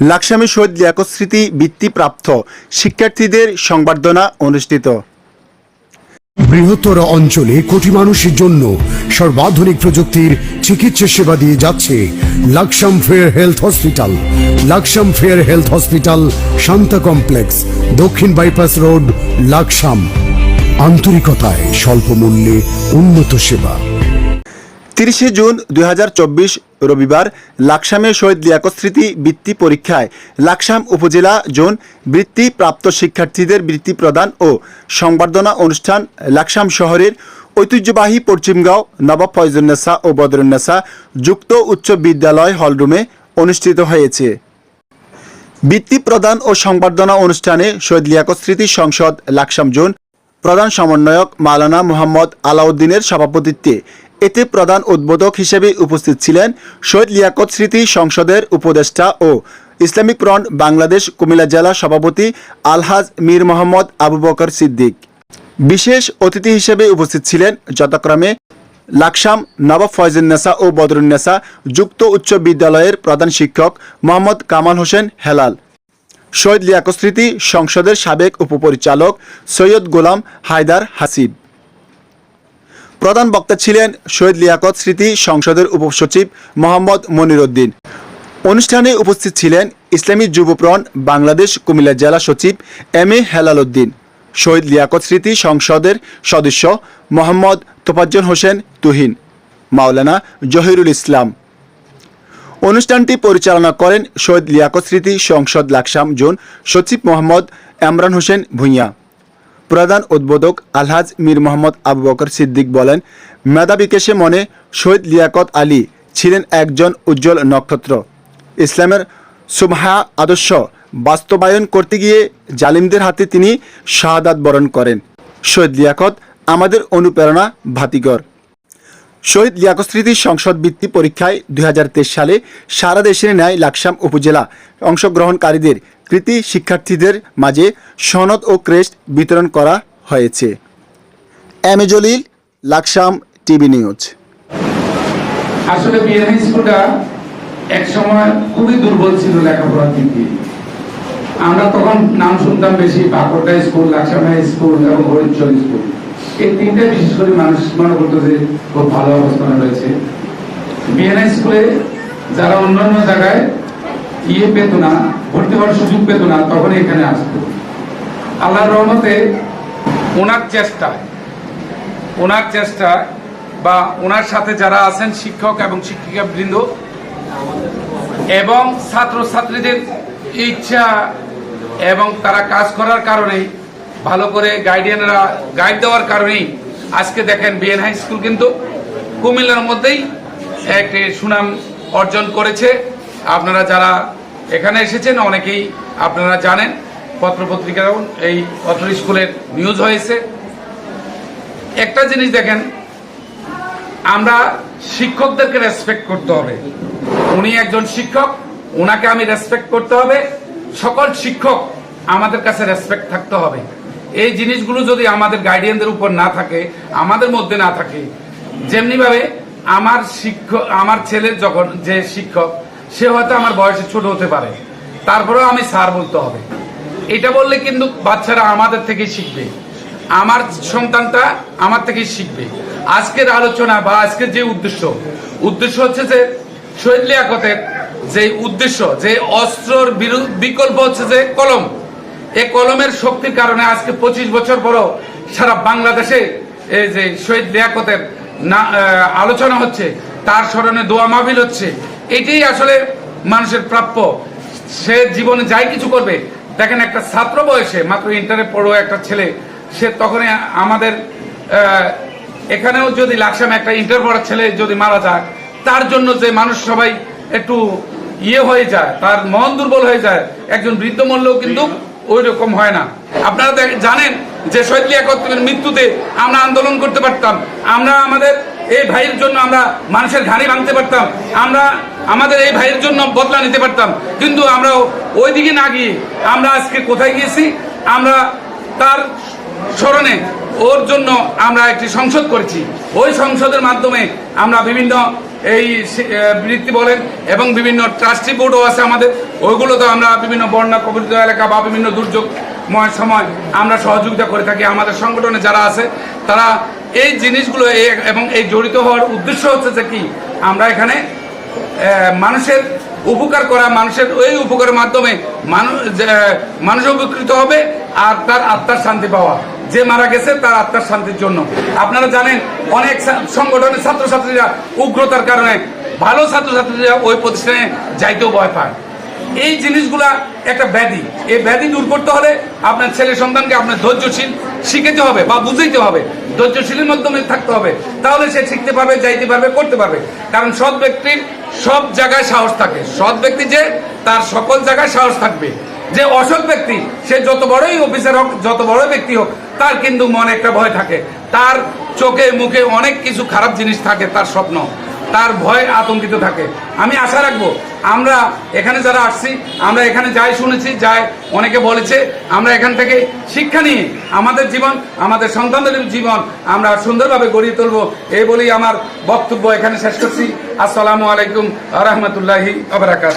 লাকসামী শহীদ লিয়াকত স্মৃতি বৃত্তিপ্রাপ্ত শিক্ষার্থীদের সংবর্ধনা অনুষ্ঠিত। বৃহত্তর অঞ্চলে কোটি মানুষের জন্য সর্বাধুনিক প্রযুক্তির চিকিৎসা সেবা দিয়ে যাচ্ছে Laksam fair health hospital. Laksam fair health hospital Shanta complex, দক্ষিণ বাইপাস রোড, লাকসাম। আন্তরিকতায় স্বল্প মূল্যে উন্নত সেবা। তিরিশে জুন দুই হাজার চব্বিশ রবিবার লাকসামে শহীদ লিয়াকত স্মৃতি বৃত্তি পরীক্ষায় লাকসাম উপজেলা জোন বৃত্তিপ্রাপ্ত শিক্ষার্থীদের বৃত্তি প্রদান ও সংবর্ধনা অনুষ্ঠান লাকসাম শহরের ঐতিহ্যবাহী পশ্চিমগাঁও নবাব ফয়জুন্নেসা ও বদরুন্নেসা যুক্ত উচ্চ বিদ্যালয় হলরুমে অনুষ্ঠিত হয়েছে। বৃত্তি প্রদান ও সংবর্ধনা অনুষ্ঠানে শহীদ লিয়াকত স্মৃতি সংসদ লাকসাম জোন প্রধান সমন্বয়ক মালানা মোহাম্মদ আলাউদ্দিনের সভাপতিত্বে এতে প্রধান উদ্বোধক হিসেবে উপস্থিত ছিলেন শহীদ লিয়াকত স্মৃতি সংসদের উপদেষ্টা ও ইসলামিক ফ্রন্ট বাংলাদেশ কুমিল্লা জেলা সভাপতি আলহাজ মীর মোহাম্মদ আবু বকর সিদ্দিক। বিশেষ অতিথি হিসেবে উপস্থিত ছিলেন যথাক্রমে লাকসাম নবাব ফয়জুন্নেসা ও বদরুন্নেসা যুক্ত উচ্চ বিদ্যালয়ের প্রধান শিক্ষক মোহাম্মদ কামাল হোসেন হেলাল। শহীদ লিয়াকত স্মৃতি সংসদের সাবেক উপপরিচালক সৈয়দ গোলাম হায়দার হাসিব। প্রধান বক্তা ছিলেন শহীদ লিয়াকত স্মৃতি সংসদের উপসচিব মোহাম্মদ মনিরুদ্দিন। অনুষ্ঠানে উপস্থিত ছিলেন ইসলামী যুবপ্রণ বাংলাদেশ কুমিল্লা জেলা সচিব এম এ হেলাল উদ্দিন শহীদ লিয়াকত স্মৃতি সংসদের সদস্য মোহাম্মদ তোফাজ্জল হোসেন তুহিন, মাওলানা জহিরুল ইসলাম। অনুষ্ঠানটি পরিচালনা করেন শহীদ লিয়াকত স্মৃতি সংসদ লাকসাম জোন সচিব মোহাম্মদ এমরান হোসেন ভূঁইয়া। প্রধান উদ্বোধক আলহাজ মীর মোহাম্মদ আবু বকর সিদ্দিক বলেন মেধা বিকাশে মনে শহীদ লিয়াকত আলী ছিলেন একজন উজ্জ্বল নক্ষত্র। ইসলামের সুবহা আদর্শ বাস্তবায়ন করতে গিয়ে জালিমদের হাতে তিনি শাহাদাত বরণ করেন। শহীদ লিয়াকত আমাদের অনুপ্রেরণা ভাতিগর। শহীদ লিয়াকত স্মৃতি সংসদ বৃত্তি পরীক্ষায় দুই হাজার তেইশ সালে সারা দেশের ন্যায় লাকসাম উপজেলা অংশগ্রহণকারীদের কৃতি শিক্ষার্থীদের মাঝে সনদ ও ক্রেস্ট বিতরণ করা হয়েছে। M Jalil, Laksam TV news. আসলে বিএনএ স্কুলটা এক সময় খুবই দুর্বল ছিল লেখাপড়ার দিক দিয়ে। আমরা তখন নাম শুনতাম বেশি, বাঁকুড়া স্কুল, লাকসাম স্কুল এবং হরিচল স্কুল। এই তিনটে বিশেষ করে মানুষ মনে করতো যে খুব ভালো অবস্থানে রয়েছে। বিএনএ স্কুলে যারা অন্যান্য জায়গায় ইয়ে পেত না ভর্তি হওয়ার সুযোগ পেত না তখন এখানে আসতো। আল্লাহর রহমতে ওনার চেষ্টায়, ওনার চেষ্টা বা ওনার সাথে যারা আছেন শিক্ষক এবং শিক্ষিকা বৃন্দ এবং ছাত্র ছাত্রীদের ইচ্ছা এবং তারা কাজ করার কারণে ভালো করে গাইডিয়ানরা গাইড দেওয়ার কারণেই আজকে দেখেন বিএন হাই স্কুল কিন্তু কুমিল্লার মধ্যেই একটি সুনাম অর্জন করেছে। আপনারা যারা এখানে এসেছেন অনেকেই আপনারা জানেন, পত্রপত্রিকাও এই পত্র স্কুলের নিউজ হয়েছে। একটা জিনিস দেখেন, আমরা শিক্ষকদেরকে রেসপেক্ট করতে হবে। উনি একজন শিক্ষক ওনাকে আমি রেসপেক্ট করতে হবে। সকল শিক্ষক আমাদের কাছে রেসপেক্ট থাকতে হবে। এই জিনিসগুলো যদি আমাদের গার্ডিয়ানদের উপর না থাকে, আমাদের মধ্যে না থাকে যেমনি ভাবে আমার শিক্ষক, আমার ছেলের যখন যে শিক্ষক সে হয়তো আমার বয়সে ছোট হতে পারে। তারপরেও আমি স্যার বলতে হবে। এটা বললে কিন্তু বাচ্চারা আমাদের থেকেই শিখবে। আমার সন্তানটা আমার থেকেই শিখবে। আজকের আলোচনা বা আজকের যে উদ্দেশ্য উদ্দেশ্য হচ্ছে যে শহীদ লিয়াকতের যে উদ্দেশ্য, যে অস্ত্রর বিকল্প হচ্ছে যে কলম। এই কলমের শক্তির কারণে আজকে পঁচিশ বছর পরও সারা বাংলাদেশে এই যে শহীদ লিয়াকতের না আলোচনা হচ্ছে। তার স্মরণে দোয়া মাহফিল হচ্ছে। এটাই আসলে মানুষের প্রাপ্য। সে জীবনে যাই কিছু করবে, দেখেন একটা ছাত্র বয়সে, মাত্র ইন্টারে পড়ো একটা ছেলে, সে তখনই আমাদের এখানেও যদি লাকসাম একটা ইন্টার পড়ার ছেলে যদি মারা যায়, তার জন্য যে মানুষ সবাই একটু ইয়ে হয়ে যায়, তার মন দুর্বল হয়ে যায়, একজন বৃদ্ধ মূল্যও কিন্তু ওই রকম হয় না। আপনারা জানেন যে শহীদ মৃত্যুতে আমরা আন্দোলন করতে পারতাম। আমরা আমাদের এই ভাইয়ের জন্য আমরা মানুষের ঘাড়ি ভাঙতে পারতাম। আমরা আমাদের এই ভাইয়ের জন্য বদলা নিতে পারতাম। কিন্তু আমরা ওই দিকে না গিয়ে আমরা আজকে কোথায় গিয়েছি, আমরা তার স্মরণে ওর জন্য আমরা একটি সংসদ করেছি। ওই সংসদের মাধ্যমে আমরা বিভিন্ন এই বৃত্তি বলেন এবং বিভিন্ন ট্রাস্টি বোর্ডও আছে আমাদের। ওইগুলো তো আমরা বিভিন্ন বন্যা কবলিত এলাকা বা বিভিন্ন দুর্যোগময় সময় আমরা সহযোগিতা করে থাকি। আমাদের সংগঠনে যারা আছে, তারা এই জিনিসগুলো এবং এই জড়িত হওয়ার উদ্দেশ্য হচ্ছে যে কি, আমরা এখানে মানুষের উপকার করা, মানুষের ওই উপকারের মাধ্যমে মানুষ মানুষ উপকৃত হবে আর তার আত্মার শান্তি পাওয়া। যে মারা গেছে, তার আত্মার শান্তির জন্য। আপনারা জানেন, অনেক সংগঠনের ছাত্রছাত্রীরা উগ্রতার কারণে ভালো ছাত্রছাত্রীরা ওই প্রতিষ্ঠানে যাইতেও ভয় পায়। এই জিনিসগুলা একটা ব্যাধি। এই ব্যাধি দূর করতে হলে আপনার ছেলে সন্তানকে আপনার ধৈর্যশীল শিখেতে হবে বা বুঝাইতে হবে। ধৈর্যশীলের মাধ্যমে থাকতে হবে। তাহলে সে শিখতে পারবে, যাইতে পারবে, করতে পারবে। কারণ সৎ ব্যক্তির সব জায়গায় সাহস থাকে। সৎ ব্যক্তি যে, তার সকল জায়গায় সাহস থাকবে। যে অসৎ ব্যক্তি, সে যত বড়ই অফিসার হোক, যত বড় ব্যক্তি হোক, তার কিন্তু মনে একটা ভয় থাকে। তার চোখে, মুখে অনেক কিছু খারাপ জিনিস থাকে, তার স্বপ্ন। তার ভয় আতঙ্কিত থাকে। আমি আশা রাখব, আমরা এখানে যারা আসছি, আমরা এখানে যাই শুনেছি, যাই অনেকে বলেছে, আমরা এখান থেকে শিক্ষা নিয়ে আমাদের জীবন, আমাদের সন্তানদের জীবন আমরা সুন্দরভাবে গড়িয়ে তুলব, এই বলেই আমার বক্তব্য এখানে শেষ করছি। আসসালামু আলাইকুম রহমতুল্লাহি আবরাকাত